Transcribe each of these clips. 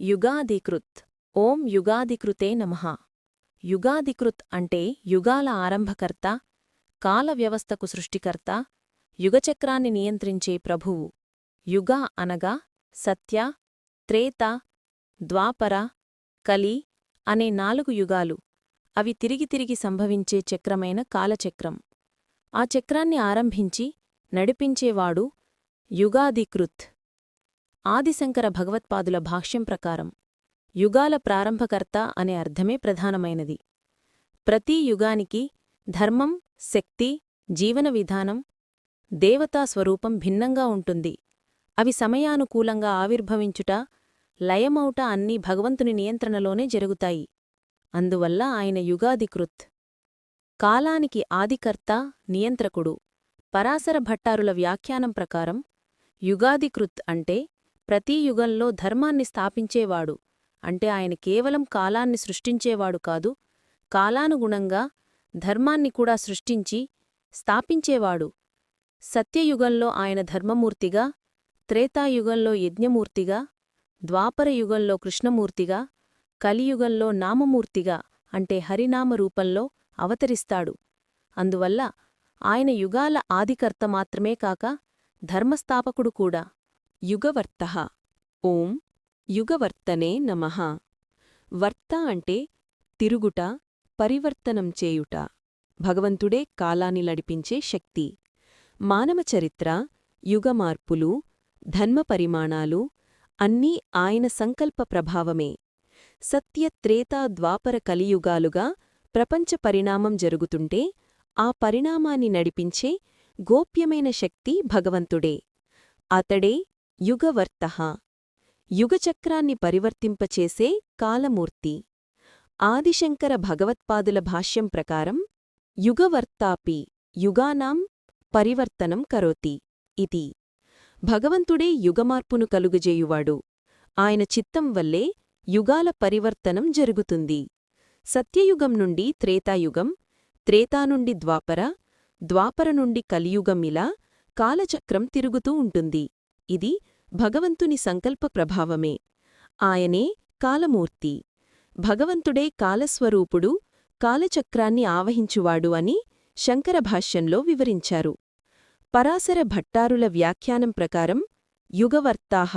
యుగాదికృత్ ఓం యుగాదికృతే నమః. యుగాదికృత్ అంటే యుగాల ఆరంభకర్త కాల వ్యవస్థకు సృష్టికర్త యుగచక్రాన్ని నియంత్రించే ప్రభువు. యుగ అనగా సత్య త్రేత ద్వాపర కలి అనే నాలుగు యుగాలు. అవి తిరిగి తిరిగి సంభవించే చక్రమైన కాలచక్రం. ఆ చక్రాన్ని ఆరంభించి నడిపించేవాడు యుగాదికృత్ ఆదిశంకర భగవత్పాదుల భాష్యం ప్రకారం యుగాల ప్రారంభకర్త అనే అర్థమే ప్రధానమైనది. ప్రతి యుగానికి ధర్మం శక్తి జీవన విధానం దేవతా స్వరూపం భిన్నంగా ఉంటుంది. అవి సమయానుకూలంగా ఆవిర్భవించుట లయమౌట అన్నీ భగవంతుని నియంత్రణలోనే జరుగుతాయి. అందువల్ల ఆయన యుగాదికృత్ కాలానికి ఆదికర్త నియంత్రకుడు. పరాశర భట్టారుల వ్యాఖ్యానం ప్రకారం యుగాదికృత్ అంటే ప్రతి యుగంలో ధర్మాన్ని స్థాపించేవాడు. అంటే ఆయన కేవలం కాలాన్ని సృష్టించేవాడు కాదు కాలానుగుణంగా ధర్మాన్ని కూడా సృష్టించి స్థాపించేవాడు. సత్యయుగంలో ఆయన ధర్మమూర్తిగా త్రేతాయుగంలో యజ్ఞమూర్తిగా ద్వాపరయుగంలో కృష్ణమూర్తిగా కలియుగంలో నామమూర్తిగా అంటే హరినామ రూపంలో అవతరిస్తాడు. అందువల్ల ఆయన యుగాల ఆదికర్త మాత్రమే కాక ధర్మస్థాపకుడు కూడా. యుగవర్త. ఓం యుగవర్తనే నమః. వర్త అంటే తిరుగుట పరివర్తనం చేయుట భగవంతుడే కాలాన్ని నడిపించే శక్తి. మానవ చరిత్ర యుగమార్పులు ధన్మపరిమాణాలు అన్నీ ఆయన సంకల్ప ప్రభావమే. సత్యత్రేతా ద్వాపర కలియుగాలుగా ప్రపంచ పరిణామం జరుగుతుంటే ఆ పరిణామాన్ని నడిపించే గోప్యమైన శక్తి భగవంతుడే. అతడే యుగవర్త. యుగచక్రాన్ని పరివర్తింపచేసే కాలమూర్తి. ఆదిశంకర భగవత్పాదుల భాష్యం ప్రకారం యుగవర్తాపి యుగానాం పరివర్తనం కరోతి ఇది. భగవంతుడే యుగమార్పును కలుగజేయువాడు. ఆయన చిత్తం వల్లే యుగాల పరివర్తనం జరుగుతుంది. సత్యయుగం నుండి త్రేతాయుగం త్రేతా నుండి ద్వాపర ద్వాపర నుండి కలియుగం ఇలా కాలచక్రం తిరుగుతూ ఉంటుంది. ఇది భగవంతుని సంకల్ప ప్రభావమే. ఆయనే కాలమూర్తి. భగవంతుడే కాలస్వరూపుడు కాలచక్రాన్ని ఆవహించువాడు అని శంకరభాష్యంలో వివరించారు. పరాశర భట్టారుల వ్యాఖ్యానం ప్రకారం యుగవర్తాహ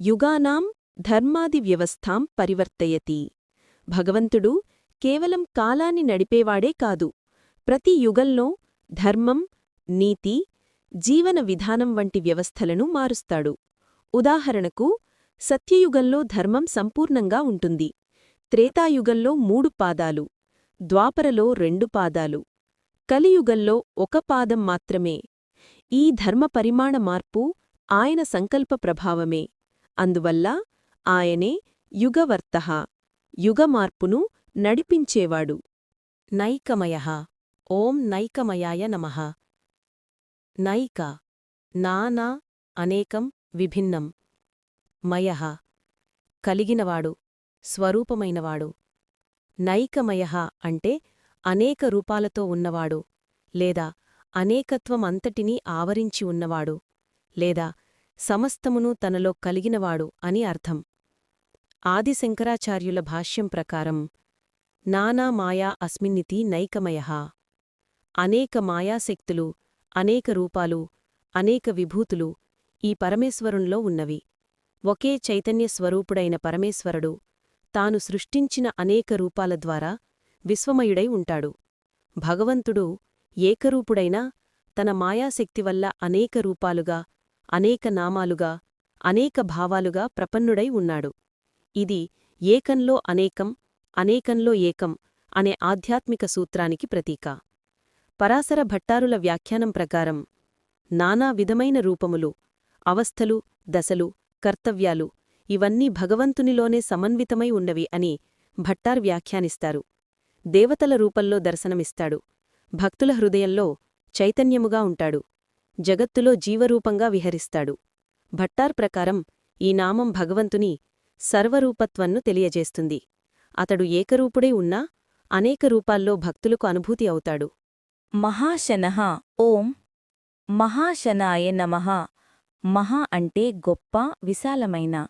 యుగానాం ధర్మాది వ్యవస్థాం పరివర్తయతి. భగవంతుడు కేవలం కాలాన్ని నడిపేవాడే కాదు. ప్రతి యుగంలో ధర్మం నీతి జీవన విధానం వంటి వ్యవస్థలను మారుస్తాడు. ఉదాహరణకు సత్యయుగంలో ధర్మం సంపూర్ణంగా ఉంటుంది. త్రేతాయుగంలో మూడు పాదాలు ద్వాపరలో రెండు పాదాలు కలియుగంలో ఒక పాదం మాత్రమే. ఈ ధర్మ పరిమాణ మార్పు ఆయన సంకల్ప ప్రభావమే. అందువల్ల ఆయనే యుగవర్త యుగమార్పును నడిపించేవాడు. నైకమయ ఓం నైకమయాయ నమః. నైక నానా అనేకం విభిన్నం. మయః. కలిగినవాడు స్వరూపమైనవాడు. నైకమయః అంటే అనేక రూపాలతో ఉన్నవాడు లేదా అనేకత్వం అంతటినీ ఆవరించి ఉన్నవాడు లేదా సమస్తమును తనలో కలిగినవాడు అని అర్థం. ఆదిశంకరాచార్యుల భాష్యం ప్రకారం నానా మాయా అస్మిన్నితి నైకమయ. అనేక మాయాశక్తులు అనేక రూపాలు అనేక విభూతులు ఈ పరమేశ్వరుంలో ఉన్నవి. ఒకే చైతన్య స్వరూపుడైన పరమేశ్వరుడు తాను సృష్టించిన అనేక రూపాల ద్వారా విశ్వమయుడై ఉంటాడు. భగవంతుడు ఏకరూపుడైనా తన మాయాశక్తి వల్ల అనేక రూపాలుగా అనేక నామాలుగా అనేక భావాలుగా ప్రపన్నుడై ఉన్నాడు. ఇది ఏకంలో అనేకం అనేకంలో ఏకం అనే ఆధ్యాత్మిక సూత్రానికి ప్రతీక. పరాశర భట్టారుల వ్యాఖ్యానం ప్రకారం నానా విధమైన రూపములు అవస్థలు దశలు కర్తవ్యాలు ఇవన్నీ భగవంతునిలోనే సమన్వితమై ఉన్నవి అని భట్టార్ వ్యాఖ్యానిస్తారు. దేవతల రూపంలో దర్శనమిస్తాడు. భక్తుల హృదయంలో చైతన్యముగా ఉంటాడు. జగత్తులో జీవరూపంగా విహరిస్తాడు. భట్టార్ ప్రకారం ఈ నామం భగవంతుని సర్వరూపత్వన్ను తెలియజేస్తుంది. అతడు ఏకరూపుడై ఉన్నా అనేక రూపాల్లో భక్తులకు అనుభూతి అవుతాడు. మహాశనః ఓం మహాశనాయ నమః మహా అంటే గొప్ప విశాలమైన.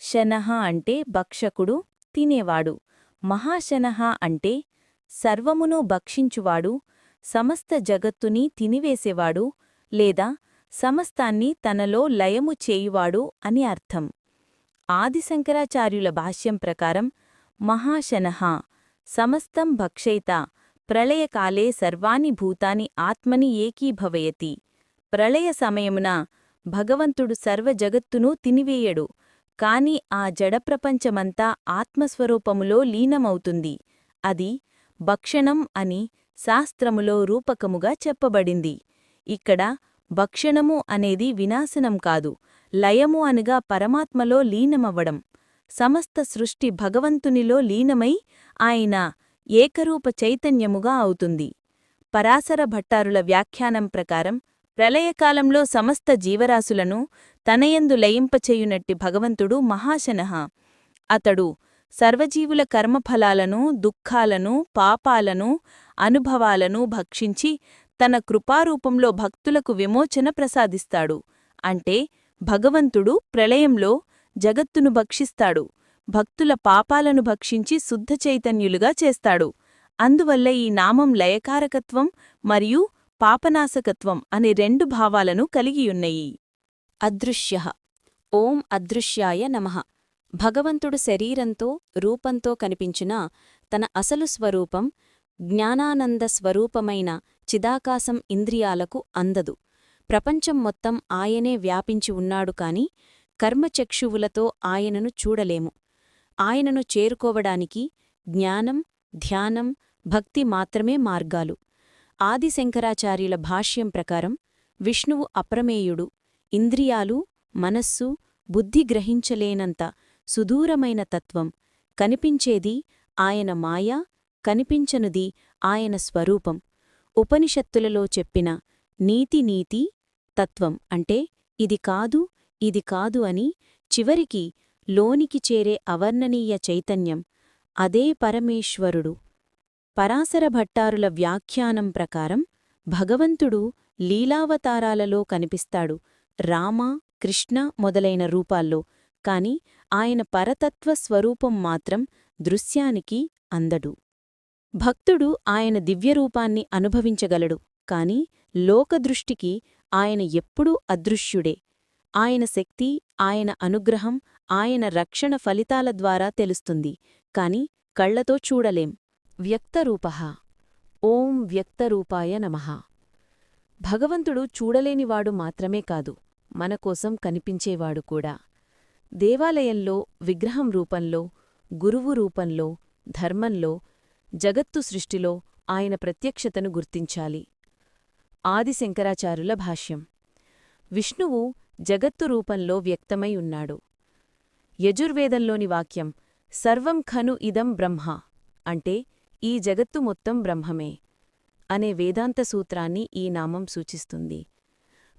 శనహ అంటే భక్షకుడు తినేవాడు. మహాశనహ అంటే సర్వమును భక్షించువాడు సమస్త జగత్తుని తినివేసేవాడు లేదా సమస్తాన్ని తనలో లయము చేయువాడు అని అర్థం. ఆదిశంకరాచార్యుల భాష్యం ప్రకారం మహాశనహ సమస్తం భక్షయిత ప్రళయకాలే సర్వాణి భూతాని ఆత్మని ఏకీభవయతి. ప్రళయ సమయమున భగవంతుడు సర్వ జగత్తును తినివేయడు. కాని ఆ జడప్రపంచమంతా ఆత్మస్వరూపములో లీనమవుతుంది. అది భక్షణం అని శాస్త్రములో రూపకముగా చెప్పబడింది. ఇక్కడ భక్షణము అనేది వినాశనం కాదు. లయము అనగా పరమాత్మలో లీనమవ్వడం. సమస్త సృష్టి భగవంతునిలో లీనమై ఆయన ఏకరూప చైతన్యముగా అవుతుంది. పరాశర భట్టారుల వ్యాఖ్యానం ప్రకారం ప్రళయకాలంలో సమస్త జీవరాశులను తనయందు లయింపచేయునట్టి భగవంతుడు మహాశనః అతడు సర్వజీవుల కర్మఫలాలను దుఃఖాలను పాపాలను అనుభవాలను భక్షించి తన కృపారూపంలో భక్తులకు విమోచన ప్రసాదిస్తాడు. అంటే భగవంతుడు ప్రళయంలో జగత్తును భక్షిస్తాడు. భక్తుల పాపాలను భక్షించి శుద్ధ చైతన్యులుగా చేస్తాడు. అందువల్ల ఈ నామం లయకారకత్వం మరియు పాపనాశకత్వం అనే రెండు భావాలను కలిగియున్నయి. అదృశ్య. ఓం అదృశ్యాయ నమః. భగవంతుడు శరీరంతో రూపంతో కనిపించినా తన అసలు స్వరూపం జ్ఞానానంద స్వరూపమైన చిదాకాశం ఇంద్రియాలకు అందదు. ప్రపంచం మొత్తం ఆయనే వ్యాపించి ఉన్నాడు కాని కర్మచక్షువులతో ఆయనను చూడలేము. ఆయనను చేరుకోవడానికి జ్ఞానం ధ్యానం భక్తి మాత్రమే మార్గాలు. ఆదిశంకరాచార్యుల భాష్యం ప్రకారం విష్ణువు అప్రమేయుడు ఇంద్రియాలు మనస్సు బుద్ధి గ్రహించలేనంత సుదూరమైన తత్వం కనిపించేది ఆయన మాయ కనిపించనుది ఆయన స్వరూపం. ఉపనిషత్తులలో చెప్పిన నీతి నీతి తత్వం అంటే ఇది కాదు ఇది కాదు అని చివరికి లోనికి చేరే అవర్ణనీయ చైతన్యం అదే పరమేశ్వరుడు. పరాశర భట్టారుల వ్యాఖ్యానం ప్రకారం భగవంతుడు లీలావతారాలలో కనిపిస్తాడు. రామ కృష్ణ మొదలైన రూపాల్లో. కాని ఆయన పరతత్వ స్వరూపం మాత్రం దృశ్యానికి అందడు. భక్తుడు ఆయన దివ్యరూపాన్ని అనుభవించగలడు. కాని లోకదృష్టికి ఆయన ఎప్పుడూ అదృశ్యుడే. ఆయన శక్తి ఆయన అనుగ్రహం ఆయన రక్షణ ఫలితాల ద్వారా తెలుస్తుంది. కాని కళ్ళతో చూడలేం. వ్యక్తరూప. ఓం వ్యక్తరూపాయ నమః. భగవంతుడు చూడలేనివాడు మాత్రమే కాదు మనకోసం కనిపించేవాడు కూడా. దేవాలయంలో విగ్రహం రూపంలో గురువు రూపంలో ధర్మంలో జగత్తు సృష్టిలో ఆయన ప్రత్యక్షతను గుర్తించాలి. ఆదిశంకరాచార్యుల భాష్యం. విష్ణువు జగత్తు రూపంలో వ్యక్తమై ఉన్నాడు. యజుర్వేదంలోని వాక్యం సర్వం ఖను ఇదం బ్రహ్మ అంటే ఈ జగత్తు మొత్తం బ్రహ్మమే అనే వేదాంత సూత్రాన్ని ఈ నామం సూచిస్తుంది.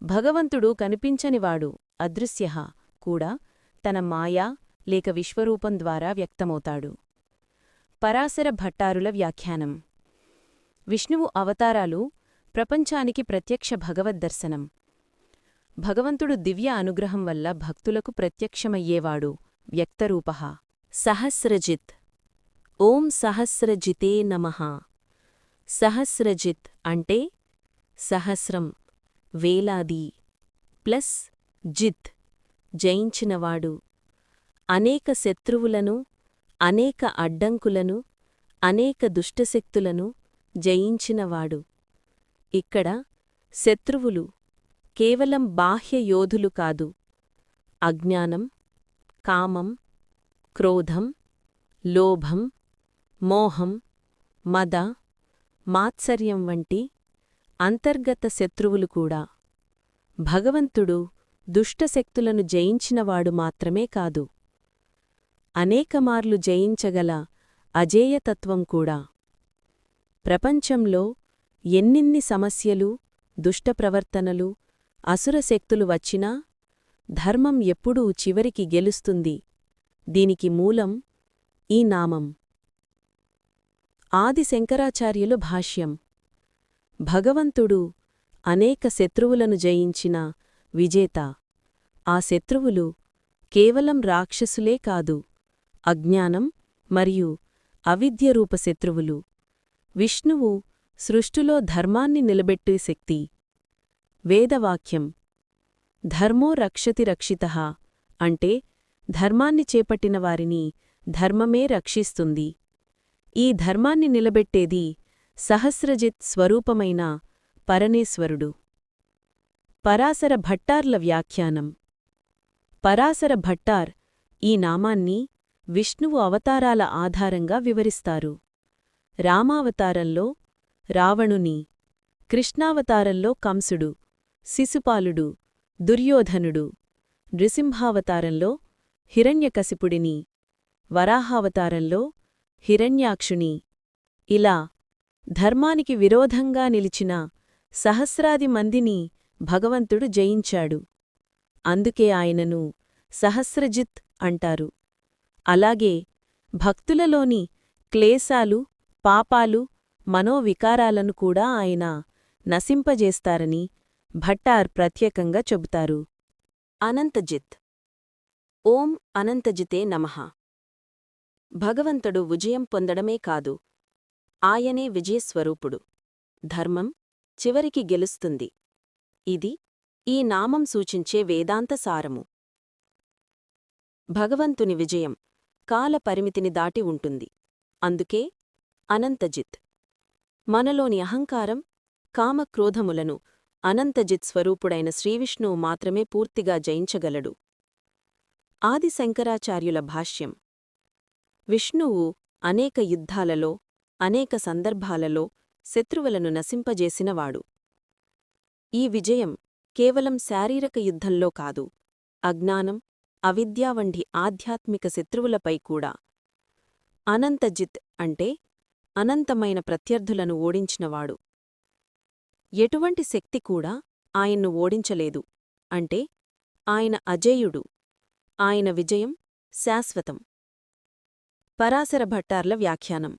భగవంతుడు కనిపించనివాడు అదృశ్య కూడా తన మాయా లేక విశ్వరూపం ద్వారా వ్యక్తమవుతాడు. పరాశర భట్టారుల వ్యాఖ్యానం. విష్ణువు అవతారాలు ప్రపంచానికి ప్రత్యక్ష భగవద్దర్శనం భగవంతుడు దివ్య అనుగ్రహం వల్ల భక్తులకు ప్రత్యక్షమయ్యేవాడు వ్యక్తరూప సహస్రజిత్. ఓం సహస్రజితే నమః. సహస్రజిత్ అంటే సహస్రం వేలాది ప్లస్ జిత్ జయించినవాడు. అనేక శత్రువులను అనేక అడ్డంకులను అనేక దుష్టశక్తులను జయించినవాడు. ఇక్కడ శత్రువులు కేవలం బాహ్య యోధులు కాదు. అజ్ఞానం కామం క్రోధం లోభం మోహం మద మాత్సర్యం వంటి అంతర్గత శత్రువులు కూడా. భగవంతుడు దుష్టశక్తులను జయించినవాడు మాత్రమే కాదు. అనేకమార్లు జయించగల అజేయతత్వం కూడా. ప్రపంచంలో ఎన్నిన్ని సమస్యలు దుష్టప్రవర్తనలు అసురశక్తులు వచ్చినా ధర్మం ఎప్పుడూ చివరికి గెలుస్తుంది. దీనికి మూలం ఈ నామం. ఆది శంకరాచార్యులు భాష్యం. భగవంతుడు అనేక శత్రువులను జయించిన విజేత. ఆ శత్రువులు కేవలం రాక్షసులే కాదు అజ్ఞానం మరియు అవిద్యరూప శత్రువులు. విష్ణువు సృష్టిలో ధర్మాన్ని నిలబెట్టే శక్తి. వేదవాక్యం. ధర్మో రక్షతి రక్షితః అంటే ధర్మాన్ని చేపట్టిన వారిని ధర్మమే రక్షిస్తుంది. ఈ ధర్మాన్ని నిలబెట్టేది సహస్రజిత్ స్వరూపమైన పరనేశ్వరుడు పరాశర భట్టార్ల వ్యాఖ్యానం. పరాశర భట్టార్ ఈ నామాన్ని విష్ణువు అవతారాల ఆధారంగా వివరిస్తారు. రామావతారంలో రావణుని కృష్ణావతారంలో కంసుడు శిశుపాలుడు దుర్యోధనుడు నృసింహావతారంలో హిరణ్యకశిపుడిని వరాహావతారంలో హిరణ్యాక్షుని ఇలా ధర్మానికి విరోధంగా నిలిచిన సహస్రాది మందిని భగవంతుడు జయించాడు. అందుకే ఆయనను సహస్రజిత్ అంటారు. అలాగే భక్తులలోని క్లేశాలు పాపాలు మనోవికారాలను కూడా ఆయన నశింపజేస్తారని భట్టార్ ప్రత్యేకంగా చెబుతారు. అనంతజిత్. ఓం అనంతజితే నమః. భగవంతుడు విజయం పొందడమే కాదు ఆయనే విజయస్వరూపుడు. ధర్మం చివరికి గెలుస్తుంది. ఇది ఈ నామం సూచించే వేదాంత సారము. భగవంతుని విజయం కాల పరిమితిని దాటి ఉంటుంది. అందుకే అనంతజిత్. మనలోని అహంకారం కామక్రోధములను అనంతజిత్ స్వరూపుడైన శ్రీవిష్ణువు మాత్రమే పూర్తిగా జయించగలడు. ఆది శంకరాచార్యుల భాష్యం. విష్ణువు అనేక యుద్ధాలలో అనేక సందర్భాలలో శత్రువులను నశింపజేసినవాడు. ఈ విజయం కేవలం శారీరక యుద్ధంలో కాదు అజ్ఞానం అవిద్యా వంటి ఆధ్యాత్మిక శత్రువులపై కూడా. అనంతజిత్ అంటే అనంతమైన ప్రత్యర్థులను ఓడించినవాడు. ఎటువంటి శక్తి కూడా ఆయన్ను ఓడించలేదు అంటే ఆయన అజేయుడు ఆయన విజయం శాశ్వతం. పరాశర భట్టార్ల వ్యాఖ్యానం.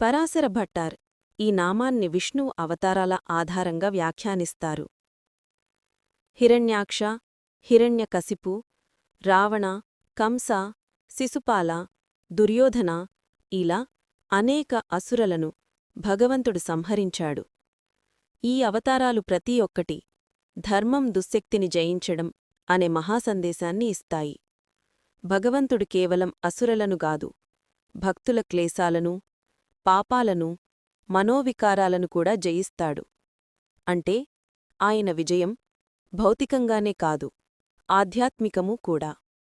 పరాశర భట్టార్ ఈ నామాన్ని విష్ణువు అవతారాల ఆధారంగా వ్యాఖ్యానిస్తారు. హిరణ్యాక్ష హిరణ్యకసిపు రావణ కంస శిశుపాల దుర్యోధన ఇలా అనేక అసురలను భగవంతుడు సంహరించాడు. ఈ అవతారాలు ప్రతి ఒక్కటి ధర్మం దుశ్శక్తిని జయించడం అనే మహాసందేశాన్ని ఇస్తాయి. భగవంతుడు కేవలం అసురలను గాదు భక్తుల క్లేశాలను పాపాలను మనోవికారాలను కూడా జయిస్తాడు. అంటే ఆయన విజయం భౌతికంగానే కాదు ఆధ్యాత్మికమూ కూడా.